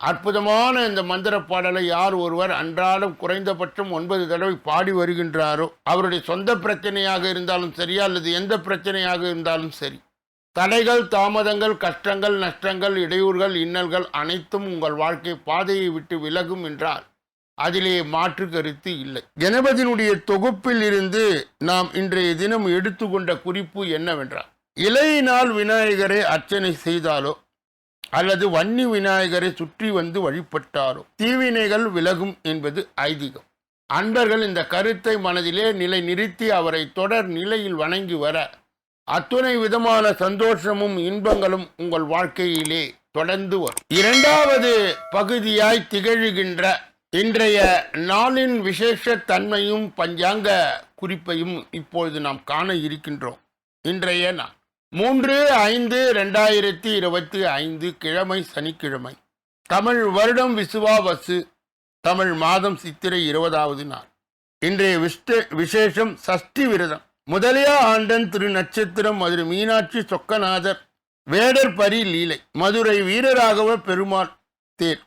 அற்புதமான இந்த மந்திர பாடலை யார் ஒருவர் அன்றாடம் குறைந்தபட்சம் ஒன்பது தடவை பாடி வருகின்றாரோ அவருடைய சொந்த பிரச்சனையாக இருந்தாலும் சரி அல்லது எந்த பிரச்சனையாக இருந்தாலும் சரி தடைகள் தாமதங்கள் கஷ்டங்கள் நஷ்டங்கள் இடையூறுகள் இன்னல்கள் அனைத்தும் உங்கள் வாழ்க்கை பாதையை விட்டு விலகும் என்றால் அதிலே மாற்று கருத்து இல்லை. கணபதியினுடைய தொகுப்பில் இருந்து நாம் இன்றைய தினம் எடுத்துக்கொண்ட குறிப்பு என்னவென்றால் இலையினால் விநாயகரை அர்ச்சனை செய்தாலோ அல்லது வன்னி விநாயகரை சுற்றி வந்து வழிபட்டாரோ? தீவினைகள் விலகும் என்பது ஐதீகம். அன்பர்கள் இந்த கருத்தை மனதிலே நிலை நிறுத்தி அவரை தொடர் நிலையில் வணங்கி வர அத்துணை விதமான சந்தோஷமும் இன்பங்களும் உங்கள் வாழ்க்கையிலே தொடர்ந்து வரும். இரண்டாவது பகுதியாய் திகழ்கின்ற இன்றைய நாளின் விசேஷ தன்மையும் பஞ்சாங்க குறிப்பையும் இப்பொழுது நாம் காண இருக்கின்றோம். இன்றைய நாள். மூன்று ஐந்து ரெண்டாயிரத்தி இருபத்தி ஐந்து கிழமை சனிக்கிழமை. தமிழ் வருடம் விசுவாவசு தமிழ் மாதம் சித்திரை இருபதாவது நாள். இன்றைய விஷ்ட விசேஷம் சஷ்டி விரதம். முதலியா ஆண்டன் திரு நட்சத்திரம் மதுரை மீனாட்சி சொக்கநாதர் வேடர் பரி லீலை மதுரை வீரராகவ பெருமாள் தேர்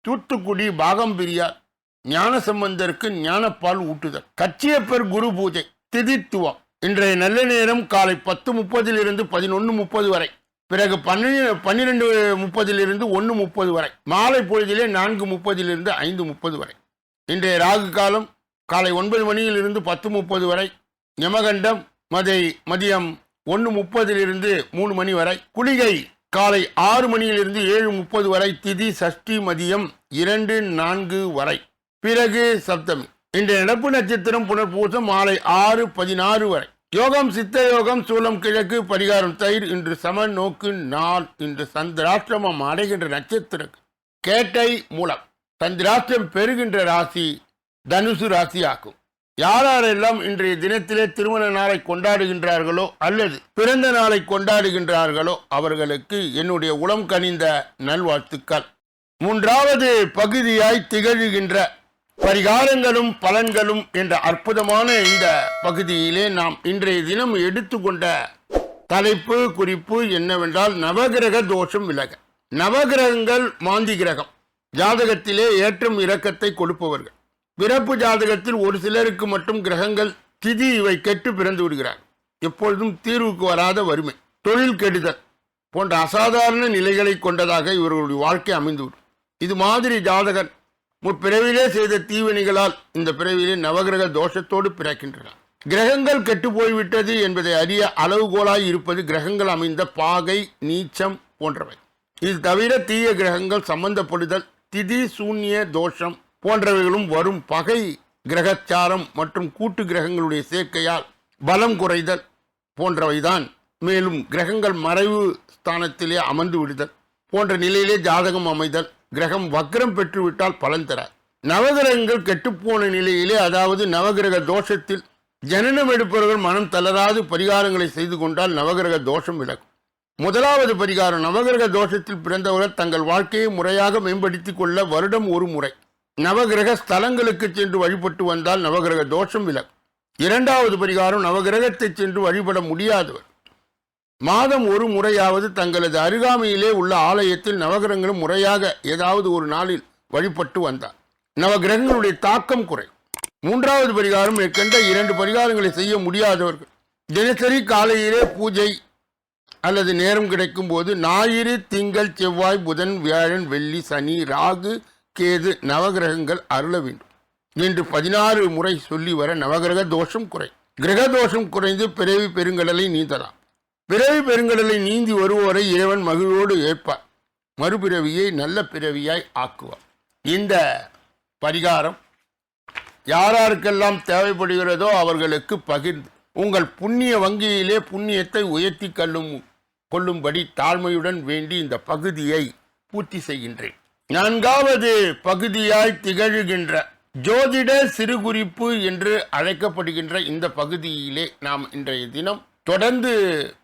தூத்துக்குடி பாகம்பிரியார் ஞானசம்பந்தருக்கு ஞானப்பால் ஊட்டுதல் கச்சியப்பர் குரு பூஜை திதித்துவம். இன்றைய நல்ல நேரம் காலை பத்து முப்பதிலிருந்து பதினொன்று முப்பது வரை. பிறகு பன்னெண்டு பன்னிரெண்டு முப்பதிலிருந்து ஒன்று முப்பது வரை. மாலை பொழுதிலே நான்கு முப்பதிலிருந்து ஐந்து முப்பது வரை. இன்றைய ராகு காலம் காலை ஒன்பது மணியிலிருந்து பத்து முப்பது வரை. யமகண்டம் மதை மதியம் ஒன்று முப்பதிலிருந்து மூணு மணி வரை. குளிகை காலை ஆறு மணியிலிருந்து ஏழு முப்பது வரை. திதி சஷ்டி மதியம் இரண்டு நான்கு வரை. பிறகு சப்தமி. இன்றைய நடப்பு நட்சத்திரம் புனர்பூசம் மாலை ஆறு பதினாறு வரை. யோகம் சித்த யோகம் சூலம் கிழக்கு பரிகாரம் தயிர் இன்று சம நோக்கு நாள் இன்று சந்திராஷ்டிரமம் அடைகின்ற நட்சத்திரம் கேட்டை மூலம் சந்திராஷ்டிரம் பெறுகின்ற ராசி தனுசு ராசி ஆகும் யாரெல்லாம் இன்றைய தினத்திலே திருமண நாளை கொண்டாடுகின்றார்களோ அல்லது பிறந்த நாளை கொண்டாடுகின்றார்களோ அவர்களுக்கு என்னுடைய உளம் கனிந்த நல்வாழ்த்துக்கள். மூன்றாவது பகுதியாய் திகழ்கின்ற பரிகாரங்களும் பலன்களும் என்ற அற்புதமான இந்த பகுதியிலே நாம் இன்றைய தினம் எடுத்துக்கொண்ட தலைப்பு குறிப்பு என்னவென்றால் நவகிரக தோஷம் விலக. நவகிரகங்கள் மாந்தி கிரகம். ஜாதகத்திலே ஏற்றம் இறக்கத்தை கொடுப்பவர்கள். பிறப்பு ஜாதகத்தில் ஒரு சிலருக்கு மட்டும் கிரகங்கள் திதி இவை கெட்டு பிறந்து விடுகிறார். எப்பொழுதும் தீர்வுக்கு வராத வறுமை தொழில் கெடுதல் போன்ற அசாதாரண நிலைகளை கொண்டதாக இவர்களுடைய வாழ்க்கை அமைந்துவிடும். இது மாதிரி ஜாதகன் முற்பிறவிலே செய்த தீவினைகளால் இந்த பிறவிலே நவகிரக தோஷத்தோடு பிறக்கின்றன. கிரகங்கள் கெட்டு போய்விட்டது என்பதை அறிய அளவுகோலாய் இருப்பது கிரகங்கள் அமைந்த பாகை நீச்சம் போன்றவை. இது தவிர தீய கிரகங்கள் சம்பந்தப்படுதல் திதி சூன்ய தோஷம் போன்றவைகளும் வரும் பகை கிரகச்சாரம் மற்றும் கூட்டு கிரகங்களுடைய சேர்க்கையால் பலம் குறைதல் போன்றவைதான். மேலும் கிரகங்கள் மறைவு ஸ்தானத்திலே அமர்ந்து விடுதல் போன்ற நிலையிலே ஜாதகம் அமைதல் கிரகம் வக்ரம் பெற்றுவிட்டால் பலன் தராது நவகிரகங்கள் கெட்டுப்போன நிலையிலே அதாவது நவகிரக தோஷத்தில் ஜனனம் எடுப்பவர்கள் மனம் தளராது பரிகாரங்களை செய்து கொண்டால் நவகிரக தோஷம் விலகும். முதலாவது பரிகாரம் நவகிரக தோஷத்தில் பிறந்தவர்கள் தங்கள் வாழ்க்கையை முறையாக மேம்படுத்திக் கொள்ள வருடம் ஒரு முறை நவகிரக ஸ்தலங்களுக்கு சென்று வழிபட்டு வந்தால் நவகிரக தோஷம் விலகும். இரண்டாவது பரிகாரம் நவகிரகத்தை சென்று வழிபட முடியாதவர். மாதம் ஒரு முறையாவது தங்களது அருகாமையிலே உள்ள ஆலயத்தில் நவகிரகங்களும் முறையாக ஏதாவது ஒரு நாளில் வழிபட்டு வந்தார். நவகிரகங்களுடைய தாக்கம் குறை மூன்றாவது பரிகாரம் மேற்கண்ட இரண்டு பரிகாரங்களை செய்ய முடியாதவர்கள். தினசரி காலையிலே பூஜை அல்லது நேரம் கிடைக்கும் போது ஞாயிறு திங்கள் செவ்வாய் புதன் வியாழன் வெள்ளி சனி ராகு கேது நவகிரகங்கள் அருள வேண்டும். என்று பதினாறு முறை சொல்லி வர நவகிரக தோஷம் குறை கிரக தோஷம் குறைந்து பிறவி பெருங்கடலை நீந்தலாம். பிறவி பெருங்கடலை நீந்தி வருவோரை இறைவன் மகிழ்வோடு ஏற்பார் மறுபிறவியை நல்ல பிறவியாய் ஆக்குவார். இந்த பரிகாரம் யாராருக்கெல்லாம் தேவைப்படுகிறதோ அவர்களுக்கு பகிர்ந்து உங்கள் புண்ணிய வங்கியிலே புண்ணியத்தை உயர்த்தி கல்லும் கொள்ளும்படி தாழ்மையுடன் வேண்டி இந்த பகுதியை பூர்த்தி செய்கின்றேன். நான்காவது பகுதியாய் திகழ்கின்ற ஜோதிட சிறுகுறிப்பு என்று அழைக்கப்படுகின்ற இந்த பகுதியிலே நாம் இன்றைய தினம் தொடர்ந்து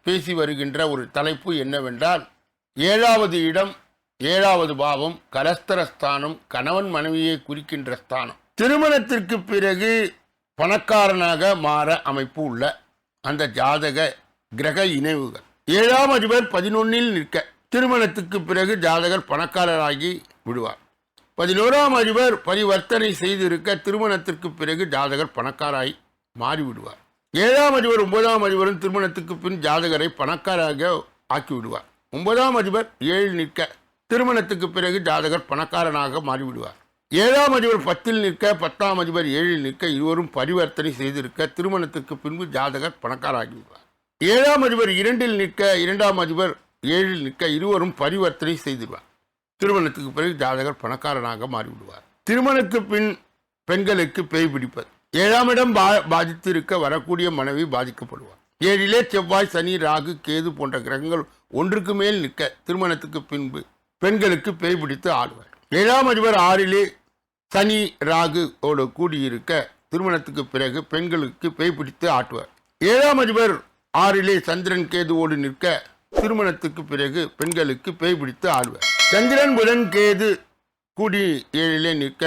பேசி வருகின்ற ஒரு தலைப்பு என்னவென்றால் ஏழாவது இடம் ஏழாவது பாவம் கலஸ்தரஸ்தானம் கணவன் மனைவியை குறிக்கின்ற ஸ்தானம். திருமணத்திற்கு பிறகு பணக்காரனாக மாற அமைப்பு உள்ள அந்த ஜாதக கிரக இணைவுகள். ஏழாம் அதிபர் பதினொன்னில் நிற்க திருமணத்துக்கு பிறகு ஜாதகர் பணக்காரராகி விடுவார். பதினோராம் அதிபர் பரிவர்த்தனை செய்திருக்க திருமணத்திற்கு பிறகு ஜாதகர் பணக்காராய் மாறிவிடுவார். ஏழாம் அதிபர் ஒன்பதாம் அதிபரும் திருமணத்துக்கு பின் ஜாதகரை பணக்காராக ஆக்கிவிடுவார். ஒன்பதாம் அதிபர் ஏழு நிற்க திருமணத்துக்கு பிறகு ஜாதகர் பணக்காரனாக மாறிவிடுவார். ஏழாம் அதிபர் பத்தில் நிற்க பத்தாம் அதிபர் ஏழில் நிற்க இருவரும் பரிவர்த்தனை செய்திருக்க திருமணத்துக்கு பின்பு ஜாதகர் பணக்காராகிவிடுவார் ஏழாம் அதிபர் இரண்டில் நிற்க இரண்டாம் அதிபர் ஏழில் நிற்க இருவரும் பரிவர்த்தனை செய்திருவார். திருமணத்துக்கு பிறகு ஜாதகர் பணக்காரனாக மாறிவிடுவார். திருமணத்துக்கு பின் பெண்களுக்கு பேய் பிடிப்பது. ஏழாம் இடம் பா பாதித்திருக்க வரக்கூடிய மனைவி பாதிக்கப்படுவார். ஏழிலே செவ்வாய் சனி ராகு கேது போன்ற கிரகங்கள் ஒன்றுக்கு மேல் நிற்க திருமணத்துக்கு பின்பு பெண்களுக்கு பேய் பிடித்து ஆடுவார். ஏழாம் அதிபர் ஆறிலே சனி ராகு ஓடு கூடியிருக்க திருமணத்துக்கு பிறகு பெண்களுக்கு பேய் பிடித்து ஆட்டுவார். ஏழாம் அதிபர் ஆறிலே சந்திரன் கேதுவோடு நிற்க திருமணத்துக்கு பிறகு பெண்களுக்கு பேய் பிடித்து ஆடுவர். சந்திரன் புதன் கேது கூடி ஏழிலே நிற்க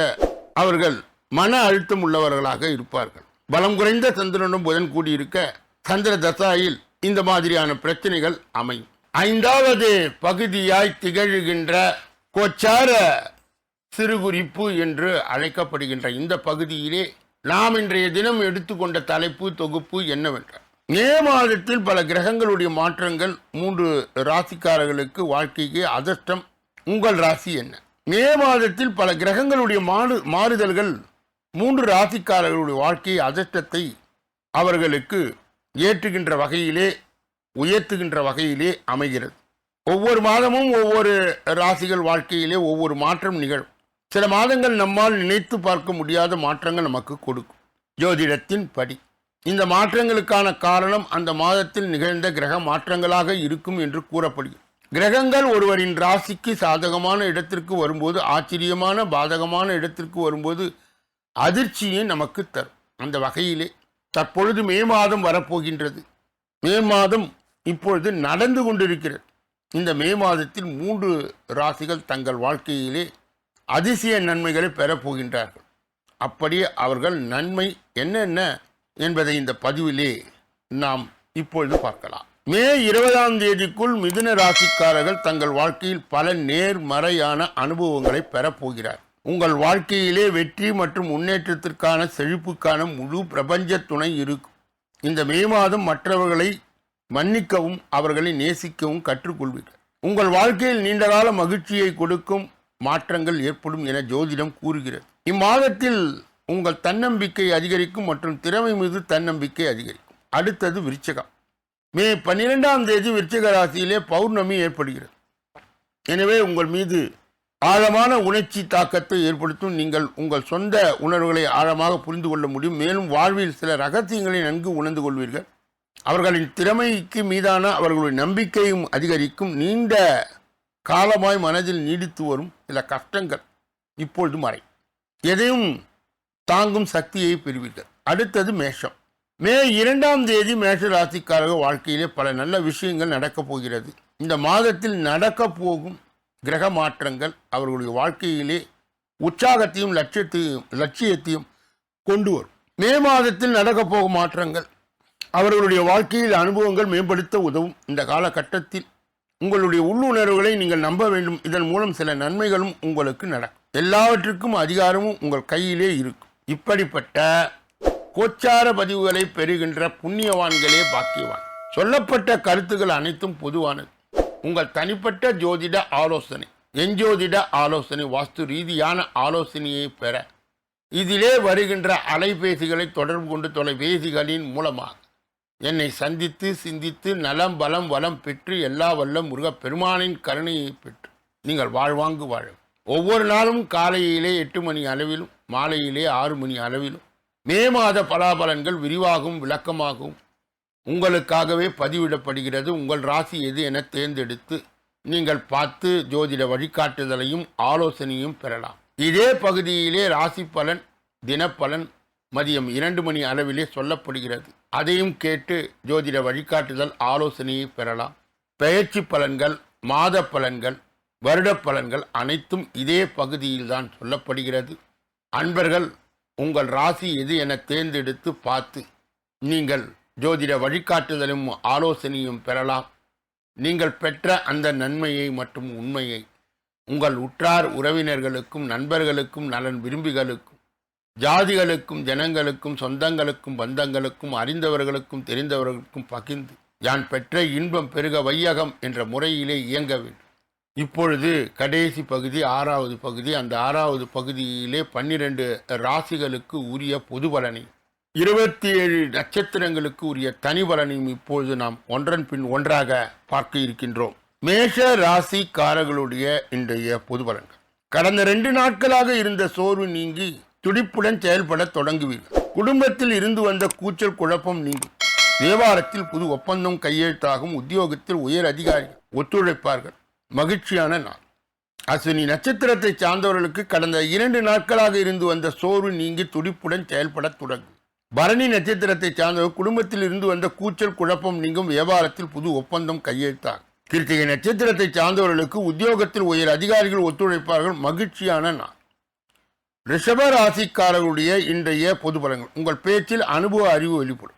அவர்கள் மன அழுத்தம் உள்ளவர்களாக இருப்பார்கள். பலம் குறைந்த சந்திரனும் புதன் கூடியிருக்க சந்திர தசாயில் இந்த மாதிரியான பிரச்சனைகள் அமையும். ஐந்தாவது பகுதியாய் திகழ்கின்ற கோச்சார சிறுகுறிப்பு என்று அழைக்கப்படுகின்ற இந்த பகுதியிலே நாம் இன்றைய தினம் எடுத்துக்கொண்ட தலைப்பு தொகுப்பு என்னவென்றால் மே மாதத்தில் பல கிரகங்களுடைய மாற்றங்கள் மூன்று ராசிக்காரர்களுக்கு வாழ்க்கைக்கு அதிர்ஷ்டம். உங்கள் ராசி என்ன? மே மாதத்தில் பல கிரகங்களுடைய மாறு மாறுதல்கள் மூன்று ராசிக்காரர்களுடைய வாழ்க்கை அதிர்ஷ்டத்தை அவர்களுக்கு ஏற்றுகின்ற வகையிலே உயர்த்துகின்ற வகையிலே அமைகிறது. ஒவ்வொரு மாதமும் ஒவ்வொரு ராசிகள் வாழ்க்கையிலே ஒவ்வொரு மாற்றம் நிகழும். சில மாதங்கள் நம்மால் நினைத்து பார்க்க முடியாத மாற்றங்கள் நமக்கு கொடுக்கும். ஜோதிடத்தின் படி. இந்த மாற்றங்களுக்கான காரணம் அந்த மாதத்தில் நிகழ்ந்த கிரக மாற்றங்களாக இருக்கும் என்று கூறப்படுகிறது. கிரகங்கள் ஒருவரின் ராசிக்கு சாதகமான இடத்திற்கு வரும்போது ஆச்சரியமான பாதகமான இடத்திற்கு வரும்போது அதிர்ச்சியை நமக்கு தரும். அந்த வகையிலே தற்பொழுது மே மாதம் வரப்போகின்றது. மே மாதம் இப்பொழுது நடந்து கொண்டிருக்கிறது. இந்த மே மாதத்தில் மூன்று ராசிகள் தங்கள் வாழ்க்கையிலே அதிசய நன்மைகளை பெறப்போகின்றார்கள் அப்படியே அவர்கள் நன்மை என்னென்ன என்பதை இந்த பதிவிலே நாம் இப்பொழுது பார்க்கலாம். மே இருபதாம் தேதிக்குள் மிதுன ராசிக்காரர்கள் தங்கள் வாழ்க்கையில் பல நேர்மறையான அனுபவங்களை பெறப்போகிறார் உங்கள் வாழ்க்கையிலே வெற்றி மற்றும் முன்னேற்றத்திற்கான செழிப்புக்கான முழு பிரபஞ்ச துணை இருக்கும். இந்த மே மாதம் மற்றவர்களை மன்னிக்கவும் அவர்களை நேசிக்கவும் கற்றுக்கொள்வீர்கள். உங்கள் வாழ்க்கையில் நீண்டகால மகிழ்ச்சியை கொடுக்கும் மாற்றங்கள் ஏற்படும் என ஜோதிடம் கூறுகிறது. இம்மாதத்தில் உங்கள் தன்னம்பிக்கை அதிகரிக்கும் மற்றும் திறமை மீது தன்னம்பிக்கை அதிகரிக்கும். அடுத்தது விருச்சகம். மே பன்னிரெண்டாம் தேதி விருச்சக ராசியிலே பௌர்ணமி ஏற்படுகிறது. எனவே உங்கள் மீது ஆழமான உணர்ச்சி தாக்கத்தை ஏற்படுத்தும் நீங்கள் உங்கள் சொந்த உணர்வுகளை ஆழமாக புரிந்து கொள்ள முடியும். மேலும் வாழ்வில் சில ரகசியங்களை நன்கு உணர்ந்து கொள்வீர்கள். அவர்களின் திறமைக்கு மீதான அவர்களுடைய நம்பிக்கையும் அதிகரிக்கும். நீண்ட காலமாய் மனதில் நீடித்து வரும் சில கஷ்டங்கள் இப்பொழுது மறை. எதையும் தாங்கும் சக்தியை பெறுவீர்கள். அடுத்தது மேஷம். மே இரண்டாம் தேதி மேஷ ராசிக்காரர்கள் வாழ்க்கையிலே பல நல்ல விஷயங்கள் நடக்கப் போகிறது. இந்த மாதத்தில் நடக்கப் போகும் கிரக மாற்றங்கள் அவர்களுடைய வாழ்க்கையிலே உற்சாகத்தையும் லட்சியத்தையும் லட்சியத்தையும் கொண்டு வரும். மே மாதத்தில் நடக்கப் போகும் மாற்றங்கள் அவர்களுடைய வாழ்க்கையில் அனுபவங்கள் மேம்படுத்த உதவும். இந்த காலகட்டத்தில் உங்களுடைய உள்ளுணர்வுகளை நீங்கள் நம்ப வேண்டும். இதன் மூலம் சில நன்மைகளும் உங்களுக்கு நடக்கும். எல்லாவற்றுக்கும் அதிகாரமும் உங்கள் கையிலே இருக்கும். இப்படிப்பட்ட கோச்சார பதிவுகளை பெறுகின்ற புண்ணியவான்களே பாக்கியவான். சொல்லப்பட்ட கருத்துக்கள் அனைத்தும் பொதுவானது. உங்கள் தனிப்பட்ட ஜோதிட ஆலோசனை எஞ்சோதிட ஆலோசனை வாஸ்து ரீதியான ஆலோசனையை பெற. இதிலே வருகின்ற அலைபேசிகளை தொடர்பு கொண்டு தொலைபேசிகளின் மூலமாக என்னை சந்தித்து சிந்தித்து நலம் பலம் வளம் பெற்று எல்லா வல்லம் முருகப் பெருமானின் கருணையை பெற்று நீங்கள் வாழ்வாங்கு வாழ ஒவ்வொரு நாளும் காலையிலே எட்டு மணி அளவிலும் மாலையிலே ஆறு மணி அளவிலும் மே மாத பலாபலன்கள் விரிவாகவும் விளக்கமாகவும் உங்களுக்காகவே பதிவிடப்படுகிறது. உங்கள் ராசி எது என தேர்ந்தெடுத்து நீங்கள் பார்த்து ஜோதிட வழிகாட்டுதலையும் ஆலோசனையும் பெறலாம். இதே பகுதியிலே ராசி பலன் தினப்பலன் மதியம் இரண்டு மணி அளவிலே சொல்லப்படுகிறது. அதையும் கேட்டு ஜோதிட வழிகாட்டுதல் ஆலோசனையை பெறலாம். பெயர்ச்சி பலன்கள் மாத பலன்கள் வருட பலன்கள் அனைத்தும் இதே பகுதியில்தான் சொல்லப்படுகிறது. அன்பர்கள் உங்கள் ராசி எது என தேர்ந்தெடுத்து பார்த்து நீங்கள் ஜோதிட வழிகாட்டுதலும் ஆலோசனையும் பெறலாம். நீங்கள் பெற்ற அந்த நன்மையை மற்றும் உண்மையை உங்கள் உற்றார் உறவினர்களுக்கும் நண்பர்களுக்கும் நலன் விரும்பிகளுக்கும் ஜாதிகளுக்கும் ஜனங்களுக்கும் சொந்தங்களுக்கும் பந்தங்களுக்கும் அறிந்தவர்களுக்கும் தெரிந்தவர்களுக்கும் பகிர்ந்து யான் பெற்ற இன்பம் பெருக வையகம் என்ற முறையிலே இயங்க வேண்டும். இப்பொழுது கடைசி பகுதி ஆறாவது பகுதி அந்த ஆறாவது பகுதியிலே பன்னிரண்டு ராசிகளுக்கு உரிய பொது பலனை இருபத்தி ஏழு நட்சத்திரங்களுக்கு உரிய தனி பலனையும் இப்பொழுது நாம் ஒன்றன் பின் ஒன்றாக பார்க்க இருக்கின்றோம். மேஷ ராசிக்காரர்களுடைய இன்றைய பொது பலன்கள். கடந்த ரெண்டு நாட்களாக இருந்த சோர்வு நீங்கி துடிப்புடன் செயல்பட தொடங்குவீர்கள். குடும்பத்தில் இருந்து வந்த கூச்சல் குழப்பம் நீங்கும். வியாபாரத்தில் புது ஒப்பந்தம் கையெழுத்தாகும். உத்தியோகத்தில் உயர் அதிகாரிகள் ஒத்துழைப்பார்கள். மகிழ்ச்சியான நாள். அஸ்வினி நட்சத்திரத்தை சார்ந்தவர்களுக்கு கடந்த இரண்டு நாட்களாக இருந்து வந்த சோர்வு நீங்கி துடிப்புடன் செயல்பட தொடங்கும். பரணி நட்சத்திரத்தை சார்ந்தவர் குடும்பத்தில் இருந்து வந்த கூச்சல் குழப்பம் நீங்கும் வியாபாரத்தில் புது ஒப்பந்தம் கையெழுத்தாகும். கிருத்திகை நட்சத்திரத்தை சார்ந்தவர்களுக்கு உத்தியோகத்தில் உயர் அதிகாரிகள் ஒத்துழைப்பார்கள். மகிழ்ச்சியான நாள். ரிஷப ராசிக்காரர்களுடைய இன்றைய பொது பலங்கள் உங்கள் பேச்சில் அனுபவ அறிவு வெளிப்படும்.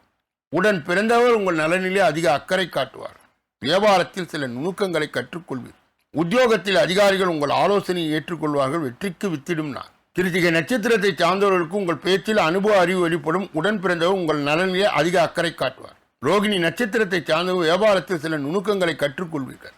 உடன் பிறந்தவர் உங்கள் நலனிலே அதிக அக்கறை காட்டுவார். வியாபாரத்தில் சில நுணுக்கங்களை கற்றுக்கொள்வீர். உத்தியோகத்தில் அதிகாரிகள் உங்கள் ஆலோசனையை ஏற்றுக்கொள்வார்கள். வெற்றிக்கு வித்திடும் நான் கிருத்திகை நட்சத்திரத்தை சார்ந்தவர்களுக்கு உங்கள் பேச்சில் அனுபவ அறிவு வெளிப்படும். உடன் பிறந்தவர் உங்கள் நலனிலே அதிக அக்கறை காட்டுவார். ரோகிணி நட்சத்திரத்தை சார்ந்தவர் வியாபாரத்தில் சில நுணுக்கங்களை கற்றுக்கொள்வீர்கள்.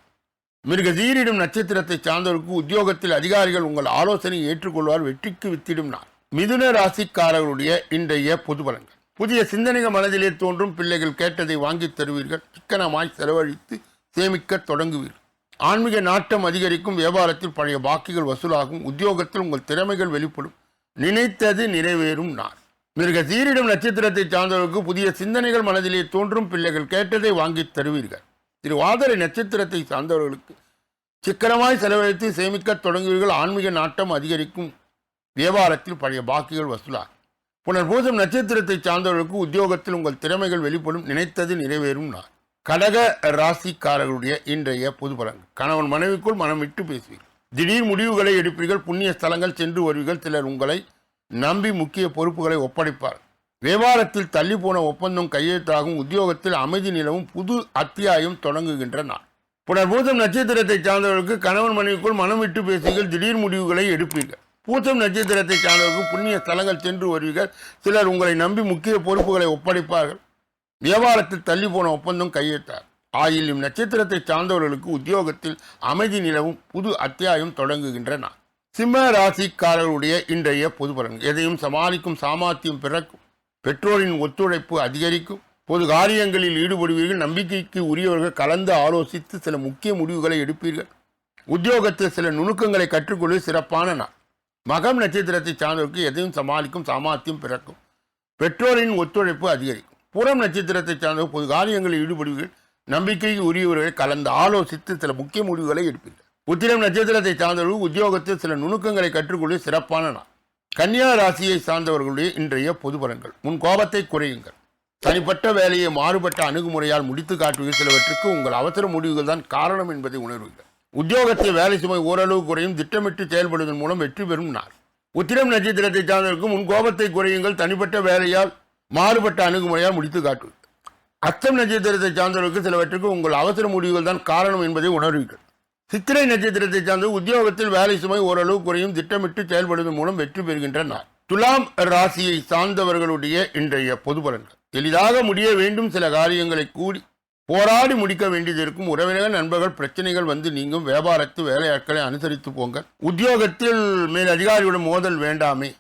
மிருகசீரிடும் நட்சத்திரத்தை சார்ந்தவருக்கு உத்தியோகத்தில் அதிகாரிகள் உங்கள் ஆலோசனையை ஏற்றுக்கொள்வார். வெற்றிக்கு வித்திடும் நாள். மிதுன ராசிக்காரர்களுடைய இன்றைய பொது பலன்கள். புதிய சிந்தனைகள் மனதிலே தோன்றும். பிள்ளைகள் கேட்டதை வாங்கித் தருவீர்கள். சிக்கனமாய் செலவழித்து சேமிக்க தொடங்குவீர்கள். ஆன்மீக நாட்டம் அதிகரிக்கும் வியாபாரத்தில் பழைய பாக்கிகள் வசூலாகும். உத்தியோகத்தில் உங்கள் திறமைகள் வெளிப்படும். நினைத்தது நிறைவேறும் நான். மிருக சீரிடும் நட்சத்திரத்தை சார்ந்தவர்களுக்கு புதிய சிந்தனைகள் மனதிலே தோன்றும் பிள்ளைகள் கேட்டதை வாங்கித் தருவீர்கள். திரு வாதரை நட்சத்திரத்தை சார்ந்தவர்களுக்கு சிக்கனமாய் செலவழித்து சேமிக்க தொடங்குவீர்கள். ஆன்மீக நாட்டம் அதிகரிக்கும் வியாபாரத்தில் பழைய பாக்கிகள் வசூலாகும். புனர்பூசம் நட்சத்திரத்தை சார்ந்தவர்களுக்கு உத்தியோகத்தில் உங்கள் திறமைகள் வெளிப்படும். நினைத்தது நிறைவேறும் நான். கடக ராசிக்காரர்களுடைய இன்றைய பொது பலன்கள் கணவன் மனைவிக்குள் மனம் விட்டு பேசுவீர்கள் திடீர் முடிவுகளை எடுப்பீர்கள் புண்ணிய ஸ்தலங்கள் சென்று வருவீர்கள் சிலர் உங்களை நம்பி முக்கிய பொறுப்புகளை ஒப்படைப்பார். வியாபாரத்தில் தள்ளி போன ஒப்பந்தம் கையெழுத்தாகும் உத்தியோகத்தில் அமைதி நிலவும் புது அத்தியாயம் தொடங்குகின்ற நாள். புனர்பூசம் நட்சத்திரத்தை சார்ந்தவர்களுக்கு கணவன் மனைவிக்குள் மனம் விட்டு பேசுவீர்கள் திடீர் முடிவுகளை எடுப்பீர்கள். பூசம் நட்சத்திரத்தை சார்ந்தவர்களுக்கு புண்ணிய ஸ்தலங்கள் சென்று வருவீர்கள் சிலர் உங்களை நம்பி முக்கிய பொறுப்புகளை ஒப்படைப்பார்கள். வியாபாரத்தில் தள்ளி போன ஒப்பந்தம் கையெழுத்தார். ஆயிலும் நட்சத்திரத்தை சார்ந்தவர்களுக்கு உத்தியோகத்தில் அமைதி நிலவும் புது அத்தியாயம் தொடங்குகின்றன. சிம்ம ராசிக்காரர்களுடைய இன்றைய பொது பலன். எதையும் சமாளிக்கும் சாமர்த்தியம் பிறக்கும். பெற்றோரின் ஒத்துழைப்பு அதிகரிக்கும். பொது காரியங்களில் ஈடுபடுவீர்கள். நம்பிக்கைக்கு உரியவர்கள் கலந்து ஆலோசித்து சில முக்கிய முடிவுகளை எடுப்பீர்கள். உத்தியோகத்தில் சில நுணுக்கங்களை கற்றுக்கொள்வது சிறப்பான நாள். மகம் நட்சத்திரத்தை சார்ந்தவருக்கு எதையும் சமாளிக்கும் சாமர்த்தியம் பிறக்கும். பெற்றோரின் ஒத்துழைப்பு அதிகரிக்கும். புறம் நட்சத்திரத்தை சார்ந்த பொது காரியங்களில் ஈடுபடுவீர்கள். நம்பிக்கைக்கு உரியவர்களை கலந்து ஆலோசித்து சில முக்கிய முடிவுகளை எடுப்பீர்கள். உத்திரம் நட்சத்திரத்தை சார்ந்தவர்கள் உத்தியோகத்தில் சில நுணுக்கங்களை கற்றுக்கொள்ள சிறப்பான நாள். கன்னியா ராசியை சார்ந்தவர்களுடைய இன்றைய பொது பலன்கள். முன் கோபத்தை குறையுங்கள். தனிப்பட்ட வேலையை மாறுபட்ட அணுகுமுறையால் முடித்து காட்டுவீர்கள் சிலவற்றுக்கு உங்கள் அவசர முடிவுகள் தான் காரணம் என்பதை உணர்வீர்கள் உத்தியோகத்தை வேலை சுமை ஓரளவு குறையும் திட்டமிட்டு செயல்படுவதன் மூலம் வெற்றி பெறும் நாள். உத்திரம் நட்சத்திரத்தை சார்ந்தவர்களுக்கு முன் கோபத்தை குறையுங்கள். தனிப்பட்ட வேலையால் மாறுபட்ட அணுகுமுறையால் முடித்து காட்டுவீர்கள் அச்சம் நட்சத்திரத்தை சார்ந்தவர்களுக்கு சிலவற்றுக்கு உங்கள் அவசர முடிவுகள் தான் காரணம் என்பதை உணர்வீர்கள். சித்திரை நட்சத்திரத்தை சார்ந்த உத்தியோகத்தில் வேலை சுமை ஓரளவு குறையும் திட்டமிட்டு செயல்படுவதன் மூலம் வெற்றி பெறுகின்ற நாள். துலாம் ராசியை சார்ந்தவர்களுடைய இன்றைய பொது பலன்கள். எளிதாக முடிய வேண்டும் சில காரியங்களை கூடி போராடி முடிக்க வேண்டியது இருக்கும். உறவினர்கள் நண்பர்கள் பிரச்சனைகள் வந்து நீங்கும். வியாபாரத்து வேலையாட்களை அனுசரித்து போங்கள். உத்தியோகத்தில் மேல் அதிகாரியுடன் மோதல் வேண்டாமே.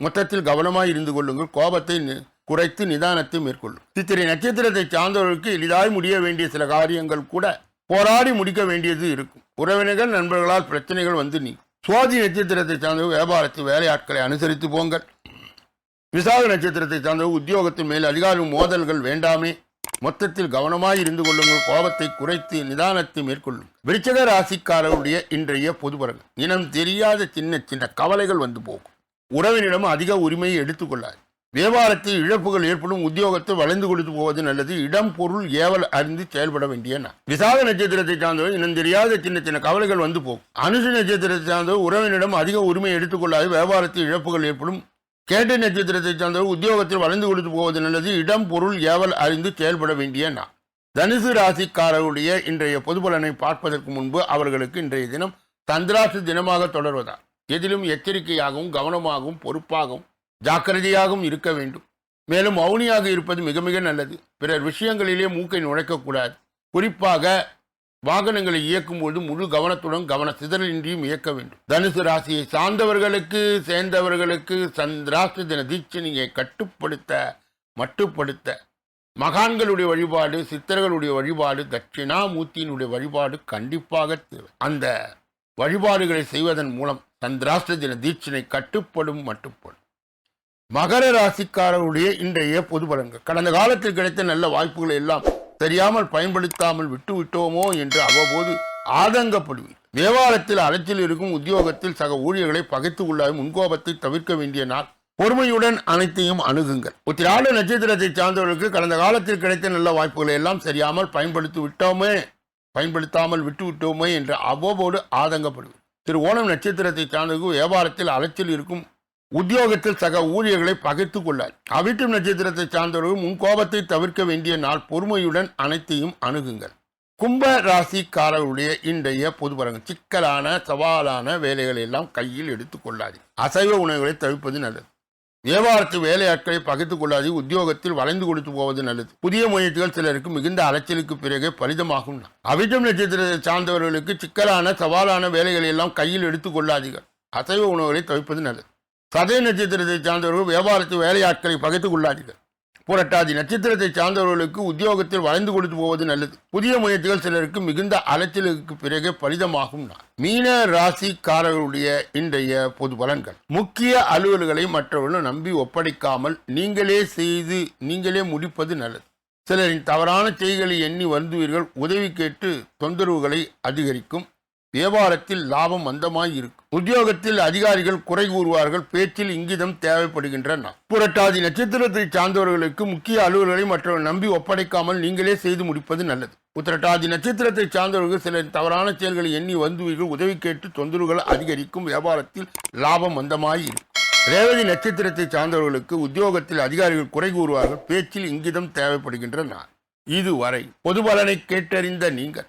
மொத்தத்தில் கவனமாக இருந்து கொள்ளுங்கள். கோபத்தை குறைத்து நிதானத்தை மேற்கொள்ளும். சித்திரை நட்சத்திரத்தை சார்ந்தவர்களுக்கு எளிதாய் முடிய வேண்டிய சில காரியங்கள் கூட போராடி முடிக்க வேண்டியது இருக்கும். உறவினர்கள் நண்பர்களால் பிரச்சனைகள் வந்து நீ சுவாதி நட்சத்திரத்தை சார்ந்தவர் வியாபாரத்து வேலையாட்களை அனுசரித்து போங்கள். விசாக நட்சத்திரத்தை சார்ந்த உத்தியோகத்தின் மேல் அதிகாரி மோதல்கள் வேண்டாமே. மொத்தத்தில் கவனமாய் இருந்து கொள்ளுங்கள். கோபத்தை குறைத்து நிதானத்தை மேற்கொள்ளும். விருச்சக ராசிக்காரருடைய இன்றைய பொது பலன்கள் இனம் தெரியாத சின்ன சின்ன கவலைகள் வந்து போகும். உறவினிடம் அதிக உரிமையை எடுத்துக்கொள்ளாது. வியாபாரத்தில் இழப்புகள் ஏற்படும் உத்தியோகத்தை வளைந்து கொடுத்து போவது நல்லது. இடம் பொருள் ஏவல் அறிந்து செயல்பட வேண்டிய நான் விசாக நட்சத்திரத்தை சார்ந்தவர் இனம் தெரியாத சின்ன சின்ன கவலைகள் வந்து போகும். அனுசு நட்சத்திரத்தை சார்ந்தவர் உறவினிடம் அதிக உரிமை எடுத்துக்கொள்ளாது. வியாபாரத்தில் இழப்புகள் ஏற்படும். கேட்டை நட்சத்திரத்தை சார்ந்தவர் உத்தியோகத்தில் வளைந்து கொடுத்து போவது நல்லது. இடம் பொருள் ஏவல் அறிந்து செயல்பட வேண்டிய நான் தனுசு ராசிக்காரருடைய இன்றைய பொதுபலனை பார்ப்பதற்கு முன்பு அவர்களுக்கு இன்றைய தினம் தந்திராசு தினமாக தொடர்வதால் எதிலும் எச்சரிக்கையாகவும் கவனமாகவும் பொறுப்பாகவும் ஜாக்கிரதையாகவும் இருக்க வேண்டும். மேலும் மௌனியாக இருப்பது மிக மிக நல்லது. பிறர் விஷயங்களிலே மூக்கை நுழைக்கக்கூடாது. குறிப்பாக வாகனங்களை இயக்கும்போது முழு கவனத்துடன் கவன சிதறலின்றியும் இயக்க வேண்டும். தனுசு ராசியை சார்ந்தவர்களுக்கு சேர்ந்தவர்களுக்கு சந்திராஷ்ட தின தீட்சணியை கட்டுப்படுத்த மட்டுப்படுத்த. மகான்களுடைய வழிபாடு சித்தர்களுடைய வழிபாடு தட்சிணாமூர்த்தியினுடைய வழிபாடு கண்டிப்பாக தேவை. அந்த வழிபாடுகளை செய்வதன் மூலம் சந்திராஷ்ட தின தீட்சணை கட்டுப்படும் மட்டுப்படும். மகர ராசிக்காரருடைய இன்றைய பொது பலன்கள். கடந்த காலத்தில் கிடைத்த நல்ல வாய்ப்புகளை எல்லாம் தெரியாமல் பயன்படுத்தாமல் விட்டு விட்டோமோ என்று அவ்வப்போது ஆதங்கப்படுவீர் வியாபாரத்தில் அலைச்சல் இருக்கும் உத்தியோகத்தில் சக ஊழியர்களை பகைத்து கொள்ளாது முன்கோபத்தை தவிர்க்க வேண்டிய நாள். பொறுமையுடன் அனைத்தையும் அணுகுங்கள். உத்திராட நட்சத்திரத்தை சார்ந்தவர்களுக்கு கடந்த காலத்தில் கிடைத்த நல்ல வாய்ப்புகளை எல்லாம் சரியாமல் பயன்படுத்தி விட்டோமே பயன்படுத்தாமல் விட்டு விட்டோமே என்று அவ்வப்போது ஆதங்கப்படுவீர் திரு ஓணம் நட்சத்திரத்தை சார்ந்தவர்கள் வியாபாரத்தில் அலைச்சல் இருக்கும் உத்தியோகத்தில் சக ஊழியர்களை பகைத்து கொள்ளார். அவிட்டும் நட்சத்திரத்தை சார்ந்தவர்கள் முன் கோபத்தை தவிர்க்க வேண்டிய நாள் பொறுமையுடன் அனைத்தையும் அணுகுங்கள். கும்ப ராசிக்காரர்களுடைய இன்றைய பொதுபரங்கம் சிக்கலான சவாலான வேலைகளை எல்லாம் கையில் எடுத்துக் கொள்ளாது அசைவ உணவுகளை தவிர்ப்பது நல்லது. வியாபாரத்து வேலையாட்களை பகைத்துக் கொள்ளாது உத்தியோகத்தில் வளைந்து கொடுத்து போவது நல்லது. புதிய முயற்சிகள் சிலருக்கு மிகுந்த அலைச்சலுக்கு பிறகு பலிதமாகும். அவிட்டம் நட்சத்திரத்தை சார்ந்தவர்களுக்கு சிக்கலான சவாலான வேலைகளை எல்லாம் கையில் எடுத்துக் கொள்ளாதீர்கள். அசைவ உணவுகளை தவிர்ப்பது நல்லது. சதய நட்சத்திரத்தை சார்ந்தவர்கள் வியாபாரத்து வேலையாட்களை பகைத்துக் கொள்ளாதீர்கள் புரட்டாதி நட்சத்திரத்தை சார்ந்தவர்களுக்கு உத்தியோகத்தில் வளைந்து கொடுத்து போவது நல்லது. புதிய முயற்சிகள் சிலருக்கு மிகுந்த அலைச்சலுக்கு பிறகு பலிதமாகும் நான் மீன ராசிக்காரர்களுடைய இன்றைய பொது பலன்கள். முக்கிய அலுவல்களை மற்றவர்களும் நம்பி ஒப்படைக்காமல் நீங்களே செய்து நீங்களே முடிப்பது நல்லது. சிலரின் தவறான செய்களை எண்ணி வருந்துவீர்கள். உதவி கேட்டு தொந்தரவுகளை அதிகரிக்கும். வியாபாரத்தில் லாபம் மந்தமாய் இருக்கும் உத்தியோகத்தில் அதிகாரிகள் குறை கூறுவார்கள் பேச்சில் இங்கிதம் தேவைப்படுகின்றன. புரட்டாதி நட்சத்திரத்தை சார்ந்தவர்களுக்கு முக்கிய அலுவல்களை மற்றவர்கள் நம்பி ஒப்படைக்காமல் நீங்களே செய்து முடிப்பது நல்லது. உத்திரட்டாதி நட்சத்திரத்தை சார்ந்தவர்கள் சிலர் தவறான செயல்களை எண்ணி வந்துவீர்கள் உதவி கேட்டு தொந்தரவுகள் அதிகரிக்கும் வியாபாரத்தில் லாபம் மந்தமாய் இருக்கும் ரேவதி நட்சத்திரத்தை சார்ந்தவர்களுக்கு உத்தியோகத்தில் அதிகாரிகள் குறை கூறுவார்கள் பேச்சில் இங்கிதம் தேவைப்படுகின்றன. இதுவரை பொது பலனை கேட்டறிந்த நீங்கள்